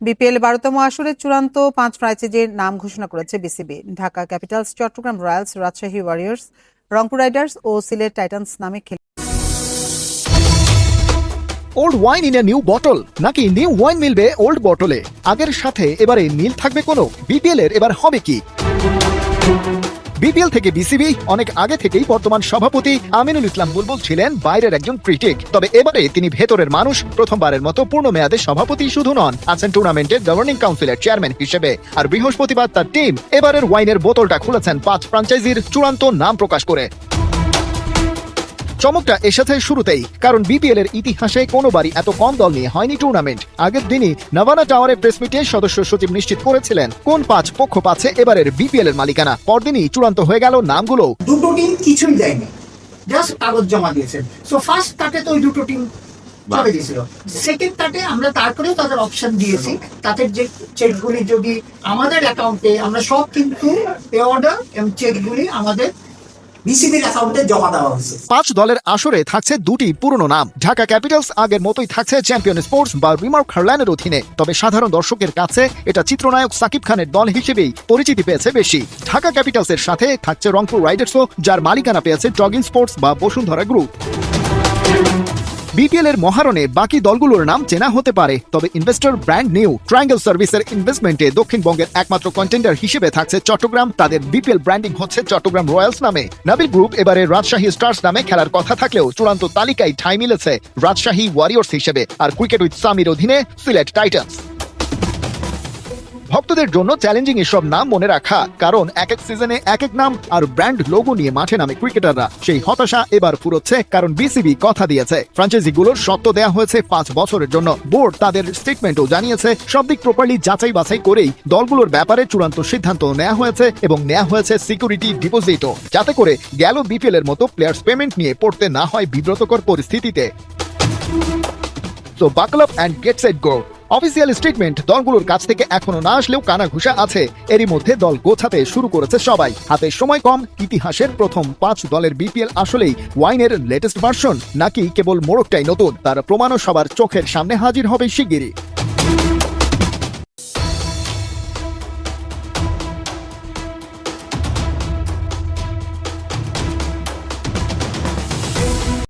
BPL বারোতম আসরের চূড়ান্ত পাঁচ ফ্রাইচেজের নাম ঘোষণা করেছে BCB. Dhaka Capitals, Chattogram Royals, Rajshahi Warriors, Rangpur Riders ও সিলেট টাইটান্স নামে খেলে old wine in a new bottle নাকি নিউ ওয়াইন মিলবে ওল্ড বটলে আগের সাথে এবারে মিল থাকবে কোনো? বিপিএল এর এবার হবে কি? বিপিএল থেকে বিসিবি, অনেক আগে থেকেই বর্তমান সভাপতি আমিনুল ইসলাম বুলবুল ছিলেন বাইরের একজন ক্রিটিক তবে এবারে তিনি ভেতরের মানুষ, প্রথমবারের মতো পূর্ণ মেয়াদে সভাপতি শুধু নন, আছেন টুর্নামেন্টের গভর্নিং কাউন্সিলের চেয়ারম্যান হিসেবে। আর বৃহস্পতিবার তার টিম এবারের ওয়াইনের বোতলটা খুলেছেন পাঁচ ফ্রাঞ্চাইজির চূড়ান্ত নাম প্রকাশ করে। চমকটা এসেছে শুরুতেই, কারণ বিপিএল এর ইতিহাসে কোনোবারই এত কম দল নিয়ে হয়নি টুর্নামেন্ট আগের দিনই নাভানা টাওয়ারে প্রেস মিটে সদস্য সচিব নিশ্চিত করেছিলেন, কোন পাঁচ পক্ষ পাচ্ছে এবারের বিপিএল এর মালিকানা। পরদিনই চূড়ান্ত হয়ে গেল নামগুলো দুটো টিম কিছুই দেয়নি। জাস্ট কাগজ জমা দিয়েছেন সো ফার্স্ট তাতে তো ওই দুটো টিম চলে গেছিল। সেকেন্ড তাতে আমরা তারপরেও তাদের অপশন দিয়েছি। তাদের যে চেকগুলি যদি আমাদের অ্যাকাউন্টে আমরা সব কিন্তু পে অর্ডার এবং চেকগুলি আমাদের পাঁচ দলের আসরে থাকছে দুটি পুরনো নাম। ঢাকা ক্যাপিটালস আগের মতোই থাকছে চ্যাম্পিয়ন স্পোর্টস বা রিমার্ক হারল্যান্ডের অধীনে। তবে সাধারণ দর্শকের কাছে এটা চিত্রনায়ক সাকিব খানের দল হিসেবেই পরিচিতি পেয়েছে বেশি। ঢাকা ক্যাপিটালসের সাথে থাকছে রংপুর রাইডার্সও, যার মালিকানা পেয়েছে জগিং স্পোর্টস বা বসুন্ধরা গ্রুপ। বিপিএল এর মহারণে বাকি দলগুলোর নাম চেনা হতে পারে। তবে ইনভেস্টর ব্র্যান্ড নিউ ট্রায়াঙ্গেল সার্ভিসের ইনভেস্টমেন্টে দক্ষিণবঙ্গের একমাত্র কন্টেন্ডার হিসেবে থাকছে চট্টগ্রাম। তাদের বিপিএল ব্র্যান্ডিং হচ্ছে চট্টগ্রাম রয়্যালস নামে। নাবিল গ্রুপ এবারে রাজশাহী স্টার্স নামে খেলার কথা থাকলেও চূড়ান্ত তালিকায় ঠাঁই মিলেছে রাজশাহী ওয়ারিয়র্স হিসেবে। আর ক্রিকেট উইথ সামির অধীনে সিলেট টাইটান্স ভক্তদের জন্য চ্যালেঞ্জিং এসব নাম মনে রাখা, কারণ এক এক সিজনে এক এক নাম আর ব্র্যান্ড লোগো নিয়ে মাঠে নামে ক্রিকেটাররা সেই হতাশা এবার ফুরোচ্ছে কারণ বিসিবি কথা দিয়েছে। ফ্রাঞ্চাইজিগুলোর সত্ত্ব দেওয়া হয়েছে পাঁচ বছরের জন্য। বোর্ড তাদের স্টেটমেন্টও জানিয়েছে, সব দিক প্রপারলি যাচাই বাছাই করেই দলগুলোর ব্যাপারে চূড়ান্ত সিদ্ধান্ত নেওয়া হয়েছে এবং নেওয়া হয়েছে সিকিউরিটি ডিপোজিটও যাতে করে গেল বিপিএল এর মতো প্লেয়ার্স পেমেন্ট নিয়ে পড়তে না হয় বিব্রতকর পরিস্থিতিতে। So buckle up and get set go official statement দলগুলোর কাছ থেকে এখনও না আসলেও কানা ঘুষা আছে। এরই মধ্যে দল গোছাতে শুরু করেছে সবাই। হাতে সময় কম, ইতিহাসের প্রথম পাঁচ দলের বিপিএল আসলেই ওয়াইনের লেটেস্ট ভার্সন নাকি কেবল মোড়কটাই নতুন? তার প্রমাণও সবার চোখের সামনে হাজির হবে শিগগিরই।